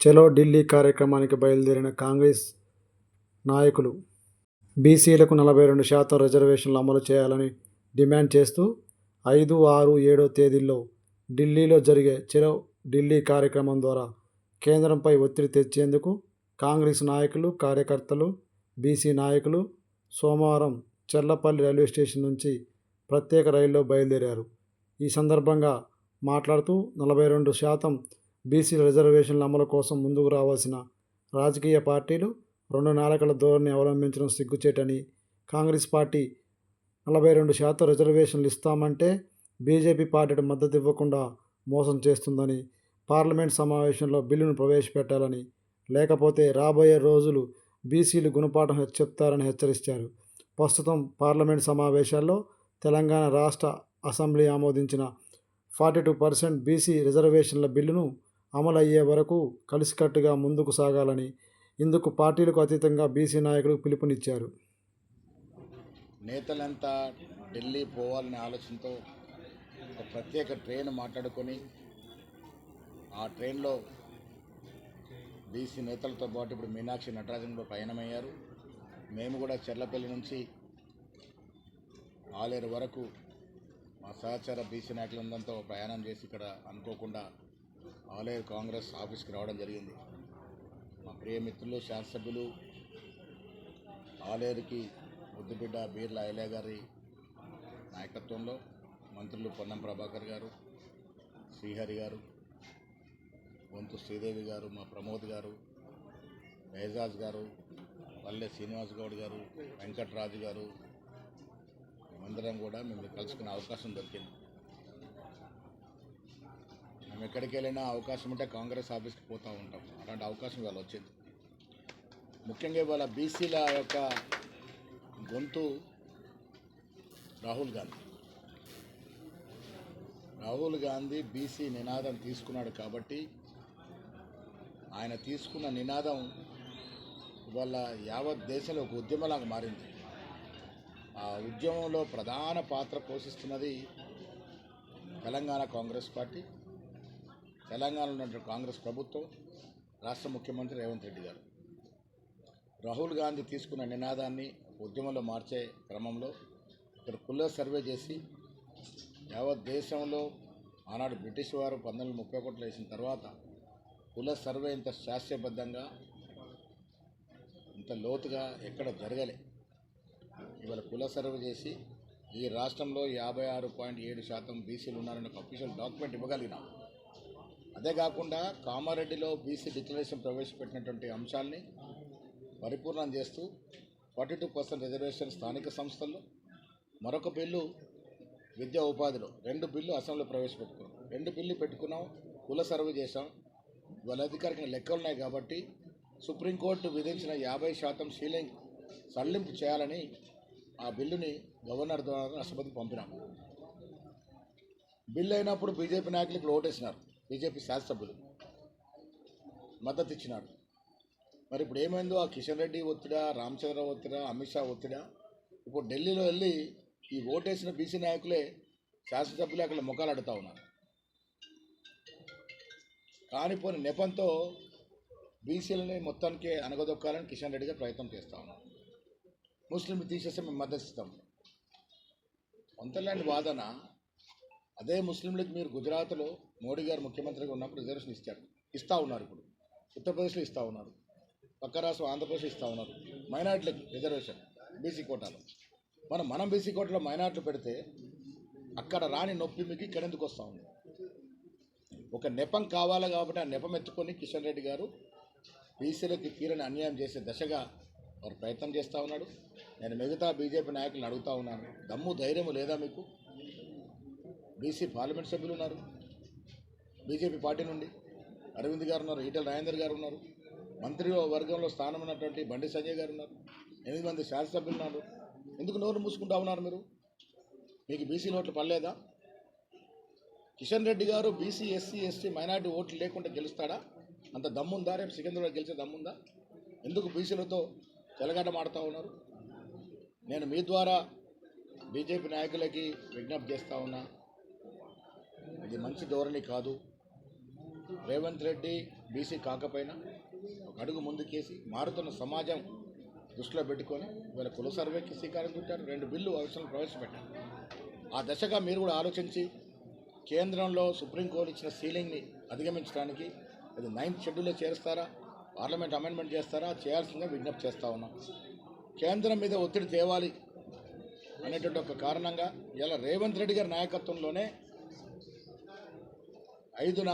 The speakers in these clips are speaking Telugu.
చలో ఢిల్లీ కార్యక్రమానికి బయలుదేరిన కాంగ్రెస్ నాయకులు బీసీలకు నలభై రెండు శాతం రిజర్వేషన్లు అమలు చేయాలని డిమాండ్ చేస్తూ ఐదు ఆరు ఏడో తేదీల్లో ఢిల్లీలో జరిగే చలో ఢిల్లీ కార్యక్రమం ద్వారా కేంద్రంపై ఒత్తిడి తెచ్చేందుకు కాంగ్రెస్ నాయకులు కార్యకర్తలు బీసీ నాయకులు సోమవారం చెర్లపల్లి రైల్వే స్టేషన్ నుంచి ప్రత్యేక రైల్లో బయలుదేరారు. ఈ సందర్భంగా మాట్లాడుతూ నలభై రెండు శాతం బీసీ రిజర్వేషన్ల అమలు కోసం ముందుకు రావాల్సిన రాజకీయ పార్టీలు రెండు నాలుకల ధోరణి అవలంబించడం సిగ్గుచేటని కాంగ్రెస్ పార్టీ నలభై రెండు శాతం రిజర్వేషన్లు ఇస్తామంటే బీజేపీ పార్టీకి మద్దతు ఇవ్వకుండా మోసం చేస్తుందని పార్లమెంట్ సమావేశంలో బిల్లును ప్రవేశపెట్టాలని లేకపోతే రాబోయే రోజులు బీసీలు గుణపాఠం చెప్తారని హెచ్చరించారు. ప్రస్తుతం పార్లమెంట్ సమావేశాల్లో తెలంగాణ రాష్ట్ర అసెంబ్లీ ఆమోదించిన ఫార్టీ టూ పర్సెంట్ బీసీ రిజర్వేషన్ల బిల్లును అమలయ్యే వరకు కలిసికట్టుగా ముందుకు సాగాలని ఇందుకు పార్టీలకు అతీతంగా బీసీ నాయకులకు పిలుపునిచ్చారు. నేతలంతా ఢిల్లీ పోవాలనే ఆలోచనతో ఒక ప్రత్యేక ట్రైన్ మాట్లాడుకొని ఆ ట్రైన్లో బీసీ నేతలతో పాటు ఇప్పుడు మీనాక్షి నటరాజన్ కూడా పయనమయ్యారు మేము కూడా చెర్లపల్లి నుంచి ఆలేరు వరకు మా సహచార బీసీ నాయకులందరితో ప్రయాణం చేసి ఇక్కడ అనుకోకుండా ఆలయ కాంగ్రెస్ ఆఫీస్కి రావడం జరిగింది. మా ప్రియ మిత్రులు శాసనసభ్యులు ఆలేరుకి ముద్దుబిడ్డ బీర్ల ఐలే గారి నాయకత్వంలో మంత్రులు పొన్నం ప్రభాకర్ గారు శ్రీహరి గారు వంతు శ్రీదేవి గారు మా ప్రమోద్ గారు ఏజాజ్ గారు పల్లె శ్రీనివాస్ గౌడ్ గారు వెంకట్రాజు గారు మేమందరం కూడా మిమ్మల్ని కలుసుకునే అవకాశం దొరికింది. మేము ఎక్కడికి వెళ్ళినా అవకాశం ఉంటే కాంగ్రెస్ ఆఫీస్కి పోతూ ఉంటాం. అలాంటి అవకాశం ఇవాళ వచ్చింది. ముఖ్యంగా ఇవాళ బీసీల యొక్క గొంతు రాహుల్ గాంధీ. రాహుల్ గాంధీ బీసీ నినాదం తీసుకున్నాడు కాబట్టి ఆయన తీసుకున్న నినాదం ఇవాళ యావత్ దేశంలో ఒక ఉద్యమలాగా మారింది. ఆ ఉద్యమంలో ప్రధాన పాత్ర పోషిస్తున్నది తెలంగాణ కాంగ్రెస్ పార్టీ. తెలంగాణలో ఉన్నటువంటి కాంగ్రెస్ ప్రభుత్వం రాష్ట్ర ముఖ్యమంత్రి రేవంత్ రెడ్డి గారు. రాహుల్ గాంధీ తీసుకున్న నినాదాన్ని ఉద్యమంలో మార్చే క్రమంలో ఇక్కడ కుల సర్వే చేసి యావత్ దేశంలో ఆనాడు బ్రిటిష్ వారు పంతొమ్మిది ముప్పై ఒకటిలో వేసిన తర్వాత కుల సర్వే ఇంత శాస్త్రీయబద్ధంగా ఇంత లోతుగా ఎక్కడ జరగలే. ఇవాళ కుల సర్వే చేసి ఈ రాష్ట్రంలో యాభై ఆరు పాయింట్ ఏడు శాతం బీసీలు ఉన్నారని ఒక అఫీషియల్ డాక్యుమెంట్ ఇవ్వగలిగినాం. అదే కాకుండా కామారెడ్డిలో బీసీ డిక్లరేషన్ ప్రవేశపెట్టినటువంటి అంశాల్ని పరిపూర్ణం చేస్తూ ఫార్టీ టూ పర్సెంట్ రిజర్వేషన్ స్థానిక సంస్థల్లో మరొక బిల్లు విద్యా ఉపాధిలో రెండు బిల్లు అసెంబ్లీలో ప్రవేశపెట్టుకున్నాం. రెండు బిల్లు పెట్టుకున్నాం కుల సర్వే చేశాం. వాళ్ళ అధికారికంగా లెక్కలు ఉన్నాయి కాబట్టి సుప్రీంకోర్టు విధించిన యాభై శాతం సీలింగ్ సడలింపు చేయాలని ఆ బిల్లుని గవర్నర్ ద్వారా రాష్ట్రపతికి పంపినాం. బిల్లు అయినప్పుడు బీజేపీ నాయకులు ఇక్కడ ఓటేసినారు. బీజేపీ శాసనసభ్యులు మద్దతు ఇచ్చినాడు మరి ఇప్పుడు ఏమైందో? ఆ కిషన్ రెడ్డి ఒత్తిడా రామచంద్ర ఒత్తిడా అమిత్ షా ఒత్తిడా? ఇప్పుడు ఢిల్లీలో వెళ్ళి ఈ ఓటేసిన బీసీ నాయకులే శాసనసభ్యులు అక్కడ ముఖాలు అడుగుతా ఉన్నారు. కానిపోని నెపంతో బీసీలని మొత్తానికి అనగదొక్కాలని కిషన్ రెడ్డి గారు ప్రయత్నం చేస్తూ ఉన్నాం ముస్లింలు తీసేస్తే మేము మద్దతు ఇస్తాం వంతలాంటి వాదన అదే ముస్లింలకు మీరు గుజరాత్లో మోడీ గారు ముఖ్యమంత్రిగా ఉన్నప్పుడు రిజర్వేషన్ ఇచ్చారు. ఇస్తూ ఉన్నారు ఇప్పుడు. ఉత్తరప్రదేశ్లో ఇస్తూ ఉన్నారు. పక్క రాష్ట్రం ఆంధ్రప్రదేశ్ ఇస్తూ ఉన్నారు. మైనార్టీలకు రిజర్వేషన్ బీసీ కోటాలో. మనం మనం బీసీ కోటలో మైనార్టీలు పెడితే అక్కడ రాని నొప్పి మీకు ఇక్కడ ఎందుకు వస్తూ ఉంది? ఒక నెపం కావాలి కాబట్టి ఆ నెపం ఎత్తుకొని కిషన్ రెడ్డి గారు బీసీలకి తీరని అన్యాయం చేసే దశగా వారు ప్రయత్నం చేస్తూ ఉన్నాడు నేను మిగతా బీజేపీ నాయకులను అడుగుతా ఉన్నాను. దమ్ము ధైర్యం లేదా మీకు? బీసీ పార్లమెంట్ సభ్యులు ఉన్నారు. బీజేపీ పార్టీ నుండి అరవింద్ గారు ఉన్నారు ఈటల రాజేందర్ గారు ఉన్నారు మంత్రి వర్గంలో స్థానం ఉన్నటువంటి బండి సంజయ్ గారు ఉన్నారు ఎనిమిది మంది శాసనసభ్యులు ఉన్నారు. ఎందుకు నోరు మూసుకుంటా ఉన్నారు మీరు? మీకు బీసీ ఓట్లు పడలేదా? కిషన్ రెడ్డి గారు బీసీ ఎస్సీ ఎస్టీ మైనార్టీ ఓట్లు లేకుండా గెలుస్తాడా? అంత దమ్ముందా? రేపు సికింద్రాబాద్ గెలిచే దమ్ముందా? ఎందుకు బీసీలతో చెలగాటమాడుతూ ఉన్నారు? నేను మీ ద్వారా బీజేపీ నాయకులకి విజ్ఞప్తి చేస్తూ ఉన్నా. ఇది మంచి ధోరణి కాదు. రేవంత్ రెడ్డి బీసీ కాకపోయినా ఒక అడుగు ముందుకేసి మారుతున్న సమాజం దృష్టిలో పెట్టుకొని ఇవాళ కుల సర్వేకి శ్రీకారం చుట్టారు. రెండు బిల్లు అవసరం ప్రవేశపెట్టారు. ఆ దశగా మీరు కూడా ఆలోచించి కేంద్రంలో సుప్రీంకోర్టు ఇచ్చిన సీలింగ్ని అధిగమించడానికి అది నైన్త్ షెడ్యూల్లో చేరుస్తారా? పార్లమెంట్ అమెండ్మెంట్ చేస్తారా? చేయాల్సిందిగా విజ్ఞప్తి చేస్తూ ఉన్నాం. కేంద్రం మీద ఒత్తిడి తేవాలి అనేటువంటి ఒక కారణంగా ఇలా రేవంత్ రెడ్డి గారి నాయకత్వంలోనే ఐదున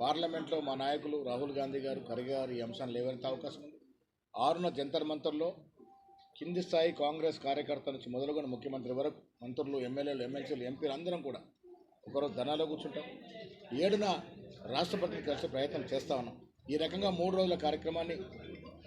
పార్లమెంట్లో మా నాయకులు రాహుల్ గాంధీ గారు ఖర్గే గారు ఈ అంశాన్ని లేవనెత్తే అవకాశం ఉంది. ఆరున జంతర్ మంతర్లో కింది స్థాయి కాంగ్రెస్ కార్యకర్త నుంచి మొదలుకొని ముఖ్యమంత్రి వరకు మంత్రులు ఎమ్మెల్యేలు ఎమ్మెల్సీలు ఎంపీలు అందరం కూడా ఒకరోజు ధనాలో కూర్చుంటాం. ఏడున రాష్ట్రపతిని కలిసి ప్రయత్నం చేస్తా ఉన్నాం. ఈ రకంగా మూడు రోజుల కార్యక్రమాన్ని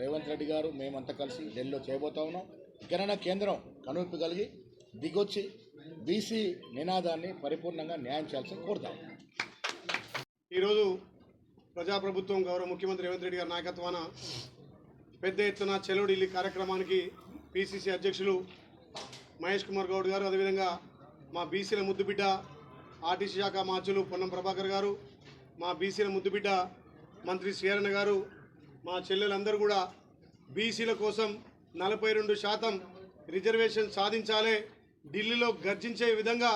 రేవంత్ రెడ్డి గారు మేమంతా కలిసి ఢిల్లీలో చేయబోతా ఉన్నాం. ఇకనైనా కేంద్రం కనువిప్పు కలిగి దిగొచ్చి బీసీ నినాదాన్ని పరిపూర్ణంగా న్యాయం చేయాల్సి కోరుతాం ఈరోజు ప్రజాప్రభుత్వం గౌరవ ముఖ్యమంత్రి రేవంత్ రెడ్డి గారి నాయకత్వాన పెద్ద ఎత్తున చెలో కార్యక్రమానికి పిసిసి అధ్యక్షులు మహేష్ కుమార్ గౌడ్ గారు అదేవిధంగా మా బీసీల ముద్దుబిడ్డ ఆర్టీసీ శాఖ మార్చులు పొన్నం ప్రభాకర్ గారు మా బీసీల ముద్దుబిడ్డ మంత్రి శ్రీహరణ గారు మా చెల్లెలందరూ కూడా బీసీల కోసం నలభై రెండు శాతం రిజర్వేషన్ సాధించాలే ఢిల్లీలో గర్జించే విధంగా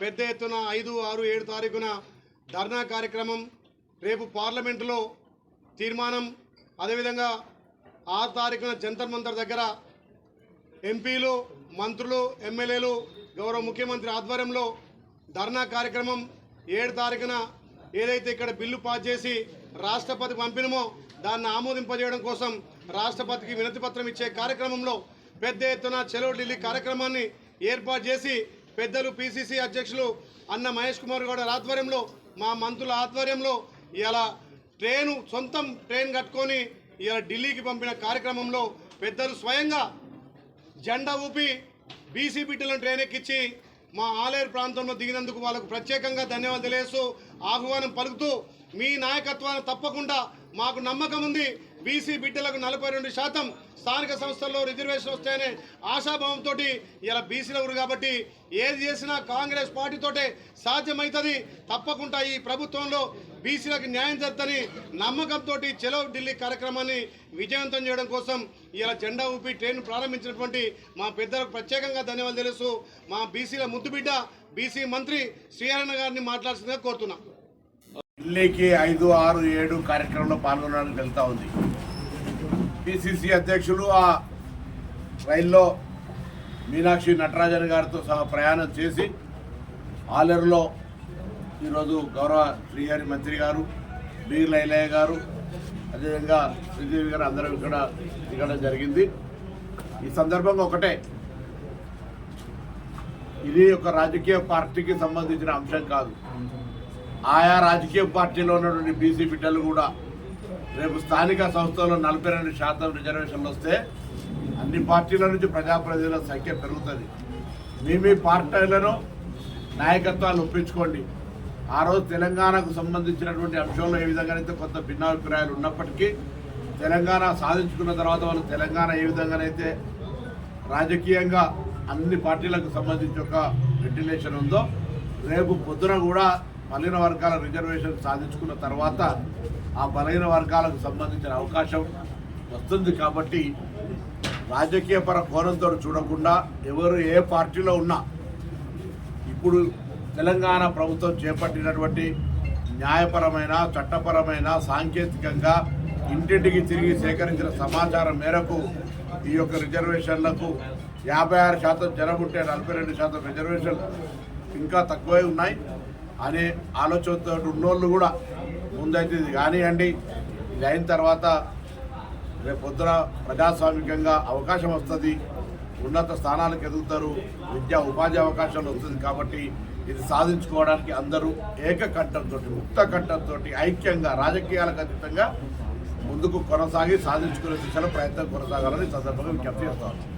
పెద్ద ఎత్తున ఐదు ఆరు ఏడు తారీఖున ధర్నా కార్యక్రమం రేపు పార్లమెంటులో తీర్మానం అదేవిధంగా ఆరు తారీఖున జంతర్ మంతర్ దగ్గర ఎంపీలు మంత్రులు ఎమ్మెల్యేలు గౌరవ ముఖ్యమంత్రి ఆధ్వర్యంలో ధర్నా కార్యక్రమం ఏడు తారీఖున ఏదైతే ఇక్కడ బిల్లు పాస్ చేసి రాష్ట్రపతికి పంపినమో దాన్ని ఆమోదింపజేయడం కోసం రాష్ట్రపతికి వినతిపత్రం ఇచ్చే కార్యక్రమంలో పెద్ద ఎత్తున చెలో ఢిల్లీ కార్యక్రమాన్ని ఏర్పాటు చేసి పెద్దలు పిసిసి అధ్యక్షులు అన్న మహేష్ కుమార్ గౌడ ఆధ్వర్యంలో మా మంత్రుల ఆధ్వర్యంలో ఇలా ట్రైను సొంతం ట్రైన్ కట్టుకొని ఇలా ఢిల్లీకి పంపిన కార్యక్రమంలో పెద్దలు స్వయంగా జెండా ఊపి బీసీ బిడ్డలను ట్రైన్ ఎక్కించి మా ఆలేరు ప్రాంతంలో దిగినందుకు వాళ్ళకు ప్రత్యేకంగా ధన్యవాదాలు తెలియజేస్తూ ఆహ్వానం పలుకుతూ మీ నాయకత్వాన్ని తప్పకుండా మాకు నమ్మకం ఉంది. బీసీ బిడ్డలకు నలభై రెండు శాతం స్థానిక సంస్థల్లో రిజర్వేషన్ వస్తాయనే ఆశాభావంతో ఇలా బీసీలు ఎవరు కాబట్టి ఏది చేసినా కాంగ్రెస్ పార్టీతోటే సాధ్యమవుతుంది తప్పకుండా ఈ ప్రభుత్వంలో బీసీలకు న్యాయం చేద్దని నమ్మకంతో చెలో ఢిల్లీ కార్యక్రమాన్ని విజయవంతం చేయడం కోసం ఇలా జెండా ఊపి ట్రైన్ ప్రారంభించినటువంటి మా పెద్దలకు ప్రత్యేకంగా ధన్యవాదాలు తెలుసు మా బీసీల ముద్దుబిడ్డ బీసీ మంత్రి శ్రీహరణ గారిని మాట్లాడుతుందిగా కోరుతున్నాం. ఢిల్లీకి ఐదు ఆరు ఏడు కార్యక్రమంలో పాల్గొనడానికి వెళ్తా ఉంది. పిసిసి అధ్యక్షులు ఆ రైల్లో మీనాక్షి నటరాజన్ గారితో సహా ప్రయాణం చేసి ఆలేరులో ఈరోజు గౌరవ శ్రీహరి మంత్రి గారు బీర్ లైలయ్య గారు అదేవిధంగా శ్రీదేవి గారు అందరం ఇక్కడ దిగడం జరిగింది. ఈ సందర్భంగా ఒకటే ఇది ఒక రాజకీయ పార్టీకి సంబంధించిన అంశం కాదు. ఆయా రాజకీయ పార్టీలో ఉన్నటువంటి బీసీ బిడ్డలు కూడా రేపు స్థానిక సంస్థల్లో నలభై రెండు శాతం రిజర్వేషన్లు వస్తే అన్ని పార్టీల నుంచి ప్రజాప్రతినిధుల సంఖ్య పెరుగుతుంది. మీ మీ పార్టీలను నాయకత్వాలు ఒప్పించుకోండి. ఆ రోజు తెలంగాణకు సంబంధించినటువంటి అంశంలో ఏ విధంగానైతే కొంత భిన్నాభిప్రాయాలు ఉన్నప్పటికీ తెలంగాణ సాధించుకున్న తర్వాత వాళ్ళు తెలంగాణ ఏ విధంగానైతే రాజకీయంగా అన్ని పార్టీలకు సంబంధించి ఒక వెంటిలేషన్ ఉందో రేపు పొద్దున కూడా బలహీన వర్గాల రిజర్వేషన్ సాధించుకున్న తర్వాత ఆ బలహీన వర్గాలకు సంబంధించిన అవకాశం వస్తుంది కాబట్టి రాజకీయపర కోణంతో చూడకుండా ఎవరు ఏ పార్టీలో ఉన్నా ఇప్పుడు తెలంగాణ ప్రభుత్వం చేపట్టినటువంటి న్యాయపరమైన చట్టపరమైన సాంకేతికంగా ఇంటింటికి తిరిగి సేకరించిన సమాచారం మేరకు ఈ యొక్క రిజర్వేషన్లకు యాభై ఆరు శాతం జనం ఉంటే నలభై రెండు శాతం రిజర్వేషన్లు ఇంకా తక్కువే ఉన్నాయి. అనే ఆలోచనతో ఉన్నోళ్ళు కూడా ముందైతే ఇది కానివ్వండి ఇది అయిన తర్వాత రేపు పొద్దున ప్రజాస్వామికంగా అవకాశం వస్తుంది. ఉన్నత స్థానాలకు ఎదుగుతారు. విద్యా ఉపాధి అవకాశాలు వస్తుంది కాబట్టి ఇది సాధించుకోవడానికి అందరూ ఏకకంఠంతో ముక్త కంఠంతో ఐక్యంగా రాజకీయాలకు అతీతంగా ముందుకు కొనసాగి సాధించుకునే దిశలో ప్రయత్నం కొనసాగాలని సందర్భంగా విజ్ఞప్తి చేస్తాను